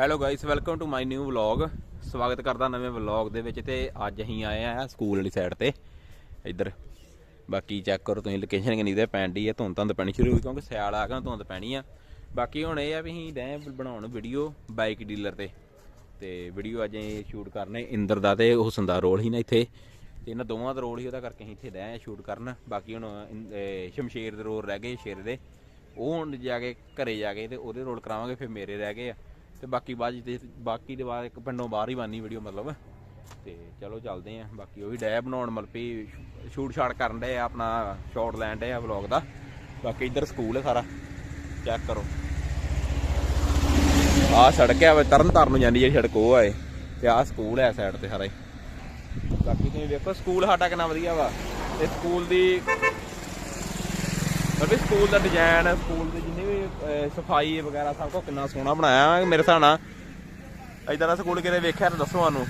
Hello guys welcome to my new vlog ਸਵਾਗਤ ਕਰਦਾ ਨਵੇਂ ਵਲੌਗ ਦੇ ਵਿੱਚ ਤੇ ਅੱਜ ਅਸੀਂ ਆਏ ਆ ਸਕੂਲ ਵਾਲੀ ਸਾਈਡ ਤੇ। ਇੱਧਰ, ਬਾਕੀ ਚੈੱਕ ਕਰੋ ਤੁਸੀਂ ਲੋਕੇਸ਼ਨ ਕਿੰਨੀ ਦੇ ਪੈਂਦੀ ਹੈ, ਧੁੰਦ ਧੁੰਦ ਪੈਣੀ ਸ਼ੁਰੂ ਹੋ ਗਈ ਕਿਉਂਕਿ ਸਿਆਲ ਆ ਗਿਆ, ਧੁੰਦ ਪੈਣੀ ਆ। ਬਾਕੀ ਹੁਣ ਇਹ ਆ ਵੀ ਅਸੀਂ ਡੈ ਬਣਾਉਣ ਵੀਡੀਓ ਬਾਈਕ ਡੀਲਰ ਤੇ। ਤੇ ਵੀਡੀਓ ਅੱਜ ਅਸੀਂ ਸ਼ੂਟ ਕਰਨੇ ਇੰਦਰ ਦਾ ਤੇ ਹੁਸਨ ਦਾ ਰੋਲ ਹੀ ਨਾ ਇੱਥੇ। ਤੇ ਇਹਨਾਂ ਦੋਵਾਂ ਦਾ ਰੋਲ ਹੀ ਉਹਦਾ ਕਰਕੇ ਅਸੀਂ ਇੱਥੇ ਡੈ ਸ਼ੂਟ ਕਰਨ। ਬਾਕੀ ਹੁਣ ਸ਼ਮਸ਼ੇਰ ਦੇ ਰੋਲ ਰਹਿ ਗਏ, ਸ਼ੇਰ ਦੇ। ਉਹ ਹੁਣ ਜਾ ਕੇ ਘਰੇ ਜਾ ਕੇ ਤੇ ਉਹਦੇ ਰੋਲ ਕਰਾਵਾਂਗੇ, ਫਿਰ ਮੇਰੇ ਰਹਿ ਗਏ ਆ। ਤੇ ਬਾਕੀ ਬਾਅਦ ਤੇ ਬਾਕੀ ਦੇ ਬਾਅਦ ਇੱਕ ਪਿੰਡੋਂ ਬਾਹਰ ਹੀ ਬਾਨੀ ਵੀਡੀਓ ਮਤਲਬ। ਤੇ ਚਲੋ ਚੱਲਦੇ ਆਂ। ਬਾਕੀ ਉਹ ਵੀ ਡੈ ਬਣਾਉਣ ਮਤਲਬ ਵੀ ਸ਼ੂਟ ਸ਼ਾਟ ਕਰਨ ਦੇ ਆ ਆਪਣਾ ਸ਼ਾਟ ਲੈਣ ਦੇ ਆ ਵਲੌਗ ਦਾ। ਬਾਕੀ ਇੱਧਰ ਸਕੂਲ ਹੈ ਸਾਰਾ। ਚੈੱਕ ਕਰੋ। ਆਹ ਸੜਕ ਹੈ ਤਰਨ ਤਾਰਨ ਨੂੰ ਜਾਂਦੀ ਜਿਹੜੀ ਸੜਕ ਉਹ ਆਏ ਤੇ ਆਹ ਸਕੂਲ ਹੈ ਸਾਈਡ ਤੇ ਸਾਰਾ ਬਾਕੀ ਤੁਸੀਂ ਵੇਖੋ ਸਕੂਲ ਸਾਡਾ ਕਿੰਨਾ ਵਧੀਆ ਵਾ। ਤੇ ਸਕੂਲ ਦੀ ਮਤਲਬ ਸਕੂਲ ਦਾ ਡਿਜ਼ਾਈਨ ਸਕੂਲ ਦੇ ਜਿੰਨੇ ਵੀ ਸਫ਼ਾਈ ਵਗੈਰਾ ਸਭ ਕੁਝ ਕਿੰਨਾ ਸੋਹਣਾ ਬਣਾਇਆ ਮੇਰੇ ਹਿਸਾਬ ਨਾਲ। ਇਦਾਂ ਦਾ ਸਕੂਲ ਕਿਤੇ ਵੇਖਿਆ ਤਾਂ ਦੱਸੋ ਸਾਨੂੰ।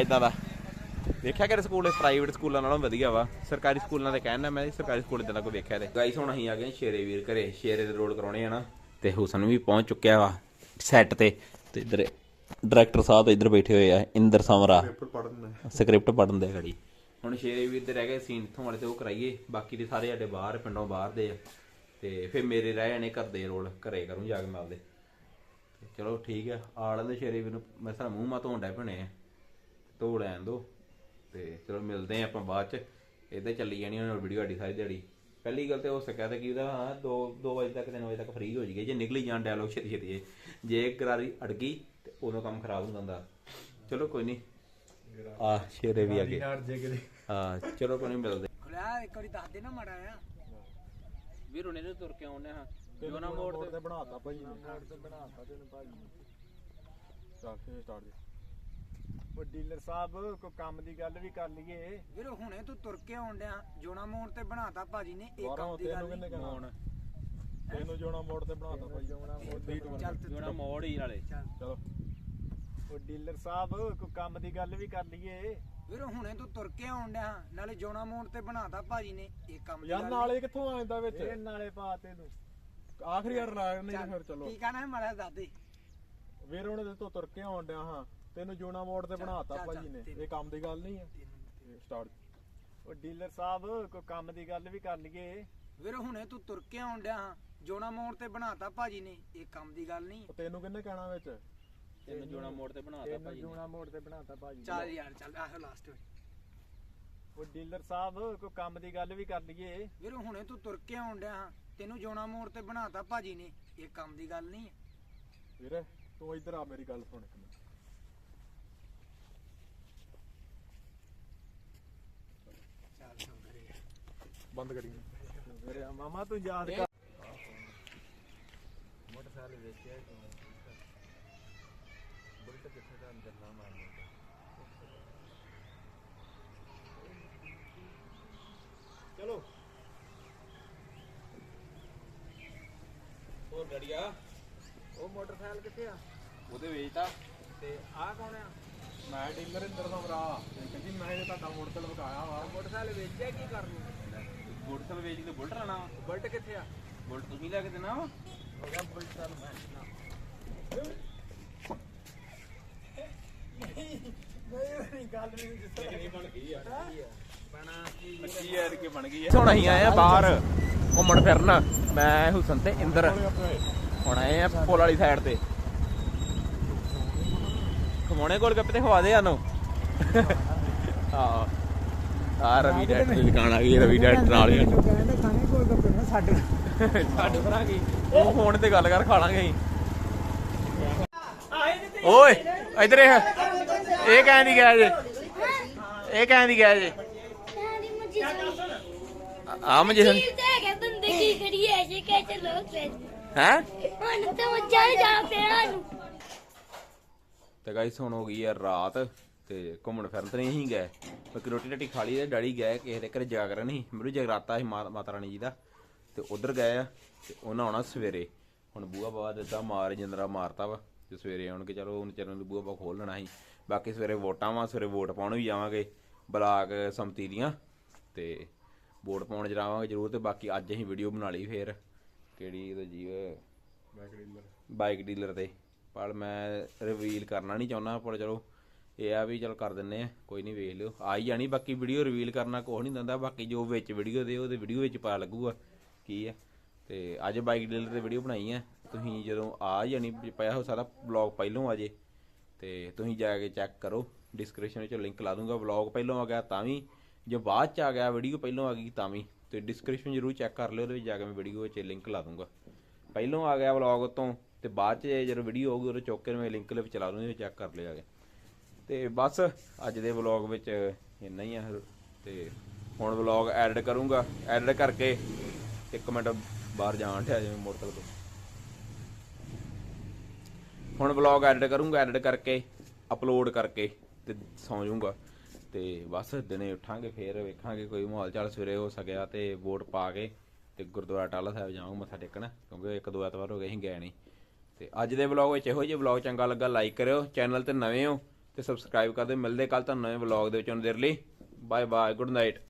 ਇਦਾਂ ਦਾ। ਵੇਖਿਆ ਕਿ ਸਕੂਲ ਪ੍ਰਾਈਵੇਟ ਸਕੂਲਾਂ ਨਾਲੋਂ ਵਧੀਆ ਵਾ। ਸਰਕਾਰੀ ਸਕੂਲਾਂ ਦੇ ਕਹਿਣਾ ਮੈਂ ਸਰਕਾਰੀ ਸਕੂਲ ਇਦਾਂ ਦਾ ਕੋਈ ਵੇਖਿਆ ਤੇ। ਗਾਈਸ ਹੁਣ ਅਸੀਂ ਆ ਗਏ ਸ਼ੇਰੇ ਵੀਰ ਘਰੇ। ਸ਼ੇਰੇ ਦੇ ਰੋਲ ਕਰਾਉਣੇ ਆ ਨਾ ਤੇ ਹੁਸਨ ਵੀ ਪਹੁੰਚ ਚੁੱਕਿਆ ਵਾ ਸੈੱਟ ਤੇ। ਤੇ ਇਧਰ ਡਾਇਰੈਕਟਰ ਸਾਹਿਬ ਇੱਧਰ ਬੈਠੇ ਹੋਏ ਆ ਇੰਦਰ ਸਮਰਾ। ਸਕ੍ਰਿਪਟ ਪੜਨ ਦੇ। ਘੜੀ। ਹੁਣ ਸ਼ੇਰੇ ਵੀਰ ਦੇ ਰਹਿ ਗਏ, ਸੀਨ ਇੱਥੋਂ ਵਾਲੇ ਤੇ ਉਹ ਕਰਾਈਏ, ਬਾਕੀ ਦੇ ਸਾਰੇ ਸਾਡੇ ਬਾਹਰ, ਪਿੰਡੋਂ ਬਾਹਰ ਦੇ ਆ। ਤੇ ਫਿਰ ਮੇਰੇ ਰਹਿ ਜਾਣੇ ਘਰ ਦੇ ਰੋਲ, ਘਰੇ ਕਰੂੰ ਜਾ ਕੇ ਮੈਂ ਆਪਦੇ। ਚਲੋ ਠੀਕ ਆ ਆਲ ਦੇ ਸ਼ੇਰੇ ਵੀਰ ਨੂੰ ਮੈਂ ਸਾਰਾ ਮੂੰਹ ਮਾ ਧੋਣ ਡੈ ਪਣੇ ਆ। ਧੋ ਲੈਣ ਦੋ, ਤੇ ਚਲੋ ਮਿਲਦੇ ਆ ਆਪਾਂ ਬਾਅਦ ਚ। ਇਹਦੇ ਚੱਲੀ ਜਾਣੀ ਹੁਣ ਵੀਡੀਓ ਸਾਡੀ ਸਾਰੀ ਦਿਹਾੜੀ। ਪਹਿਲੀ ਗੱਲ ਤੇ ਹੋ ਸਕਿਆ ਤੇ ਕਿ ਉਹਦਾ, ਹਾਂ 2 2 ਵਜੇ ਤੱਕ 3 ਵਜੇ ਤੱਕ ਫ੍ਰੀ ਹੋ ਜਾਈਏ। ਜੇ ਨਿਕਲੀ ਜਾਣ ਡਾਇਲੋਗ ਛੇਤੀ ਛੇਤੀ ਜੇ। ਜੇ ਕਰਾਰੀ ਅੜ ਗਈ ਤੇ ਉਦੋਂ ਕੰਮ ਖਰਾਬ ਹੁੰਦਾ। ਹੁੰਦਾ ਚਲੋ ਕੋਈ ਨਹੀਂ ਆ ਸ਼ੇਰੇ ਵੀ ਆ ਗਏ ਹਾਂ ਚਲੋ ਕੋਈ ਨਹੀਂ ਮਿਲਦੇ। ਖੁਲਿਆ ਇੱਕ ਵਾਰੀ ਦੱਸ ਦੇ ਨਾ ਮਾੜਾ ਆ ਵੀਰ ਹੁਣੇ ਤੇ ਤੁਰ ਕੇ ਆਉਣੇ ਹਾਂ। ਜੋਨਾ ਮੋੜ ਤੇ ਬਣਾਤਾ ਭਾਈ ਨੇ। ਮੋੜ ਤੇ ਬਣਾਤਾ ਤੈਨੂੰ ਭਾਈ ਚੱਲ ਫੇਰ ਸਟਾਰਟ ਦੇ। ਉਹ ਡੀਲਰ ਸਾਹਿਬ ਕੋਈ ਕੰਮ ਦੀ ਗੱਲ ਵੀ ਕਰ ਲਈਏ। ਵੀਰ ਹੁਣੇ ਤੂੰ ਤੁਰ ਕੇ ਆਉਣ ਡਿਆ ਜੋਨਾ ਮੋੜ ਤੇ ਬਣਾਤਾ ਭਾਜੀ ਨੇ ਇਹ ਕੰਮ ਦੀ ਗੱਲ ਨਹੀਂ। ਹੁਣ ਤੈਨੂੰ ਜੋਣਾ ਮੋੜ ਤੇ ਬਣਾਤਾ ਭਾਈ। ਜੋਣਾ ਮੋੜ ਤੇ ਚੱਲ ਜੋਨਾ ਮੋੜ ਹੀ ਨਾਲੇ। ਚਲੋ। ਉਹ ਡੀਲਰ ਸਾਹਿਬ ਕੋਈ ਕੰਮ ਦੀ ਗੱਲ ਵੀ ਕਰ ਲਈਏ। ਵੀਰ ਹੁਣੇ ਤੂੰ ਤੁਰ ਕੇ ਆਉਣ ਡਿਆ ਨਾਲੇ ਜੋਨਾ ਮੋੜ ਤੇ ਬਣਾਤਾ ਭਾਜੀ ਨੇ ਇਹ ਕੰਮ ਯਾਰ ਨਾਲੇ ਕਿੱਥੋਂ ਆ ਜਾਂਦਾ ਵਿੱਚ? ਇਹ ਨਾਲੇ ਪਾ ਤੈਨੂੰ ਆਖਰੀ ਵਾਰ ਲਾ ਨਹੀਂ ਫਿਰ ਚਲੋ। ਕੀ ਕਹਿਣਾ ਹੈ ਮਾੜਾ ਦੱਸ ਦੇ ਵੀਰ ਹੁਣ ਤੇ ਤੋਂ ਤੁਰ ਕੇ ਆਉਣ ਡਿਆ ਹਾਂ। ਤੈਨੂੰ ਜੋਣਾ ਮੋੜ ਤੇ ਬਣਾਤਾ ਭਾਜੀ ਨੇ। ਇਹ ਕੰਮ ਦੀ ਗੱਲ ਨਹੀਂ ਹੈ ਸਟਾਰਟ ਉਹ ਡੀਲਰ ਸਾਹਿਬ ਕੋਈ ਕੰਮ ਦੀ ਗੱਲ ਵੀ ਕਰ ਲਈਏ। ਵੀਰ ਹੁਣੇ ਤੂੰ ਤੁਰ ਕੇ ਆਉਣ ਡਿਆ ਜੋਨਾ ਮੋੜ ਤੇ ਬਣਾਤਾ ਭਾਜੀ ਨੇ ਇਹ ਕੰਮ ਦੀ ਗੱਲ ਨਹੀਂ। ਤੈਨੂੰ ਕਿੰਨੇ ਕਹਿਣਾ ਵਿੱਚ? ਤੈਨੂੰ ਜੋਨਾ ਮੋੜ ਤੇ ਬਣਾਤਾ ਤੈਨੂੰ ਭਾਜੀ। ਜੋਣਾ ਮੋੜ ਤੇ ਬਣਾਤਾ ਭਾਜੀ ਚੱਲ ਯਾਰ ਚੱਲ ਆਹ ਲਾਸਟ ਉਹ ਡੀਲਰ ਸਾਹਿਬ ਕੋਈ ਕੰਮ ਦੀ ਗੱਲ ਵੀ ਕਰ ਲਈਏ। ਵੀਰ ਹੁਣੇ ਤੂੰ ਤੁਰ ਕੇ ਆਉਣ ਡਿਆ। ਤੈਨੂੰ ਜੋਨਾ ਮੋੜ ਤੇ ਬਣਾਤਾ ਭਾਜੀ ਨੇ। ਇਹ ਕੰਮ ਦੀ ਗੱਲ ਨਹੀਂ ਹੈ ਵੀਰੇ ਤੂੰ ਇੱਧਰ ਆ ਮੇਰੀ ਗੱਲ ਸੁਣ ਇੱਕ ਮਿੰਟ। ਚੱਲ ਬੰਦ ਕਰੀ। ਵੀਰੇ ਮਾਮਾ ਤੂੰ ਯਾਦ ਕਰ। ਮੋਟਰਸਾਈਕਲ ਵੇਚਿਆ ਬੁਲਟ ਕਿੱਥੇ ਦਾ ਗੱਲਾਂ ਮਾਰਦਾ ਚਲੋ। ਹੋਰ ਗੜੀਆ? ਉਹ ਮੋਟਰਸਾਈਕਲ ਕਿੱਥੇ ਆ? ਉਹਦੇ ਵੇਚਤਾ ਤੇ। ਆਹ ਕੌਣ ਆ? ਮੈਂ ਡੀਲਰ ਇੰਦਰ ਦਾ ਭਰਾ। ਤੇ ਕਹਿੰਦੀ ਮੈਂ ਇਹ ਤੁਹਾਡਾ ਮੋਟਰਸਾਈਕਲ ਵਿਕਾਇਆ ਵਾ। ਮੋਟਰਸਾਈਕਲ ਵੇਚਿਆ ਕੀ ਕਰਨ? ਨੂੰ ਮੋਟਰਸਾਈਕਲ ਵੇਚ ਕੇ ਬੁਲਟ ਲੈਣਾ ਬੁਲਟ ਕਿੱਥੇ ਆ? ਬੁਲਟ ਤੁਸੀਂ ਲੈ ਕੇ ਦੇਣਾ ਵਾ? ਗਿਆ ਬੁਲਟ ਚੱਲ ਮੈਂ ਨਹੀਂ ਗੱਲ ਨਹੀਂ ਜਿਸ ਬਣ ਗਈ ਆ ਬਣਾ ਕੀ ਕੀ ਯਾਰ ਕੀ ਬਣ ਗਈ ਹੁਣ ਅਸੀਂ ਆਏ ਆ ਬਾਹਰ, ਘੁੰਮਣ ਫਿਰਨ। ਮੈਂ ਹੁਸਨ ਤੇ ਇੰਦਰ। ਹੁਣ ਆਏ ਆ ਪੁਲ ਵਾਲੀ ਸਾਈਡ ਤੇ। ਖਮੋਣੇ ਕੋਲ ਗੱਪੇ ਤੇ ਖਵਾ ਦੇ ਸਾਨੂੰ। ਆ ਆ ਰਵੀ ਡੈਟ ਦੀ ਦੁਕਾਨ ਆ ਗਈ, ਰਵੀ ਡੈਟ ਨਾਲ ਹੀ। ਖਾਣੇ ਕੋਲ ਗੱਪੇ ਨਾ ਸਾਡੇ ਸਾਡੇ ਭਰਾ ਕੀ? ਉਹ ਫੋਨ ਤੇ ਗੱਲ ਕਰ, ਖਾ ਲਾਂਗੇ ਅਸੀਂ। ਓਏ, ਇਧਰ ਇਹ। ਇਹ ਕਹਿੰਦੀ ਗਿਆ ਜੇ। ਇਹ ਕਹਿੰਦੀ ਗਿਆ ਜੇ। ਆ ਮਜੇ ਹਾਂ? ਤੇ ਗਾਇਸ ਹੁਣ ਹੋ ਗਈ ਆ ਰਾਤ ਤੇ ਘੁੰਮਣ ਫਿਰਨ ਤੇ ਨਹੀਂ ਗਏ। ਬਾਕੀ ਰੋਟੀ ਰੋਟੀ ਖਾ ਲਈ ਤੇ ਡੈਡੀ ਗਏ ਕਿਸੇ ਦੇ ਘਰ ਜਾਗਰਨ ਸੀ ਮਰੂ ਜਗਰਾਤਾ ਸੀ ਮਾਤਾ ਰਾਣੀ ਜੀ ਦਾ। ਤੇ ਉਧਰ ਗਏ ਆ ਤੇ ਉਹਨਾਂ ਆਉਣਾ ਸਵੇਰੇ। ਹੁਣ ਬੂਆ ਬਾਬਾ ਦਿੱਤਾ ਮਾਰ ਜਿੰਦਰਾ ਮਾਰਤਾ ਵਾ। ਤੇ ਸਵੇਰੇ ਆਉਣਗੇ ਚਲੋ ਉਹਨ ਚਰਨ ਨੂੰ ਬੂਆ ਬਾ ਖੋਲ ਲੈਣਾ ਸੀ। ਬਾਕੀ ਸਵੇਰੇ ਵੋਟਾਂ ਵਾ ਸਵੇਰੇ ਵੋਟ ਪਾਉਣ ਵੀ ਜਾਵਾਂਗੇ ਬਲਾਕ ਸੰਮਤੀ ਦੀਆਂ ਤੇ ਵੋਟ ਪਾਉਣ ਜਾਵਾਂਗੇ ਜ਼ਰੂਰ ਤੇ ਬਾਕੀ ਅੱਜ ਅਸੀਂ ਵੀਡੀਓ ਬਣਾ ਲਈ ਫੇਰ ਕਿਹੜੀ ਇਹਦਾ ਜੀ ਬਾਈਕ ਡੀਲਰ ਤੇ। ਪਰ ਮੈਂ ਰਿਵੀਲ ਕਰਨਾ ਨਹੀਂ ਚਾਹੁੰਦਾ ਪਰ ਚਲੋ ਇਹ ਆ ਵੀ ਚਲ ਕਰ ਦਿੰਨੇ ਆ ਕੋਈ ਨਹੀਂ ਵੇਖ ਲਿਓ। ਆ ਹੀ ਜਾਣੀ ਬਾਕੀ ਵੀਡੀਓ ਰਿਵੀਲ ਕਰਨਾ ਕੁਛ ਨਹੀਂ ਦਿੰਦਾ ਬਾਕੀ ਜੋ ਵਿੱਚ ਵੀਡੀਓ ਦੇ ਉਹਦੇ ਵੀਡੀਓ ਵਿੱਚ ਪਤਾ ਲੱਗੂਗਾ ਕੀ ਆ। ਤੇ ਅੱਜ ਬਾਈਕ ਡੀਲਰ ਤੇ ਵੀਡੀਓ ਬਣਾਈ ਆ ਤੁਸੀਂ ਜਦੋਂ ਆ ਜਾਣੀ ਪਿਆ ਹੋ ਸਾਰਾ ਬਲੌਗ ਪਹਿਲੋਂ ਆ ਜੇ। ਤੇ ਤੁਸੀਂ ਜਾ ਕੇ ਚੈੱਕ ਕਰੋ। ਡਿਸਕ੍ਰਿਪਸ਼ਨ ਵਿੱਚ ਲਿੰਕ ਲਾ ਦੂੰਗਾ। ਵਲੌਗ ਪਹਿਲੋਂ ਆ ਗਿਆ ਤਾਂ ਵੀ। ਜੇ ਬਾਅਦ ਚ ਆ ਗਿਆ ਵੀਡੀਓ ਪਹਿਲੋਂ ਆ ਗਈ ਤਾਂ ਵੀ। ਤੇ ਡਿਸਕ੍ਰਿਪਸ਼ਨ ਜ਼ਰੂਰ ਚੈੱਕ ਕਰ ਲਿਓ, ਉਹਦੇ ਵਿੱਚ ਜਾ ਕੇ ਮੈਂ ਵੀਡੀਓ ਵਿੱਚ ਲਿੰਕ ਲਾ ਦੂੰਗਾ। ਪਹਿਲੋਂ ਆ ਗਿਆ ਵਲੌਗ ਤੋਂ, ਤੇ ਬਾਅਦ ਚ ਜਦੋਂ ਵੀਡੀਓ ਆਊਗੀ ਉਹਦੇ ਚੁੱਕ ਕੇ ਮੈਂ ਲਿੰਕ ਦੇ ਵਿੱਚ ਲਾ ਦੂੰਗਾ ਚੈੱਕ ਕਰ ਲਿਓ ਆ ਕੇ। ਤੇ ਬਸ, ਅੱਜ ਦੇ ਵਲੌਗ ਵਿੱਚ ਇੰਨਾ ਹੀ ਆ। ਤੇ ਹੁਣ ਵਲੌਗ ਐਡਿਟ ਕਰੂੰਗਾ। ਐਡਿਟ ਕਰਕੇ ਇੱਕ ਮਿੰਟ ਬਾਹਰ ਜਾਣ ਠਿਆ ਜਿਵੇਂ ਮੋਟਰ ਤੋਂ। ਹੁਣ ਵਲੌਗ ਐਡਿਟ ਕਰੂੰਗਾ ਐਡਿਟ ਕਰਕੇ ਅਪਲੋਡ ਕਰਕੇ ਤੇ ਸੌਂ ਜਾਊਂਗਾ। ਤੇ ਬਸ ਦਿਨੇ ਉੱਠਾਂਗੇ, ਫੇਰ ਵੇਖਾਂਗੇ ਕੋਈ ਮਾਹੌਲ ਚਾਲ ਸਵੇਰੇ ਹੋ ਸਕਿਆ ਤੇ ਵੋਟ ਪਾ ਕੇ ਤੇ ਗੁਰਦੁਆਰਾ ਟਾਲਾ ਸਾਹਿਬ ਜਾਵਾਂਗਾ ਮੱਥਾ ਟੇਕਣ, ਕਿਉਂਕਿ ਇੱਕ ਦੋ ਐਤਵਾਰ ਹੋ ਗਏ ਅਸੀਂ ਗਏ ਨਹੀਂ ਤੇ ਅੱਜ ਦੇ ਵਲੌਗ ਵਿੱਚ ਇਹੋ ਜਿਹੇ ਵਲੌਗ ਚੰਗਾ ਲੱਗਾ ਲਾਈਕ ਕਰਿਓ ਚੈਨਲ ਤੇ ਨਵੇਂ ਹੋ ਤੇ ਸਬਸਕ੍ਰਾਈਬ ਕਰ ਦਿਓ। ਮਿਲਦੇ ਕੱਲ ਤੁਹਾਨੂੰ ਨਵੇਂ ਵਲੌਗ ਦੇ ਵਿੱਚ ਉਹਨਾਂ ਦੇਰ ਲਈ। Bye bye good night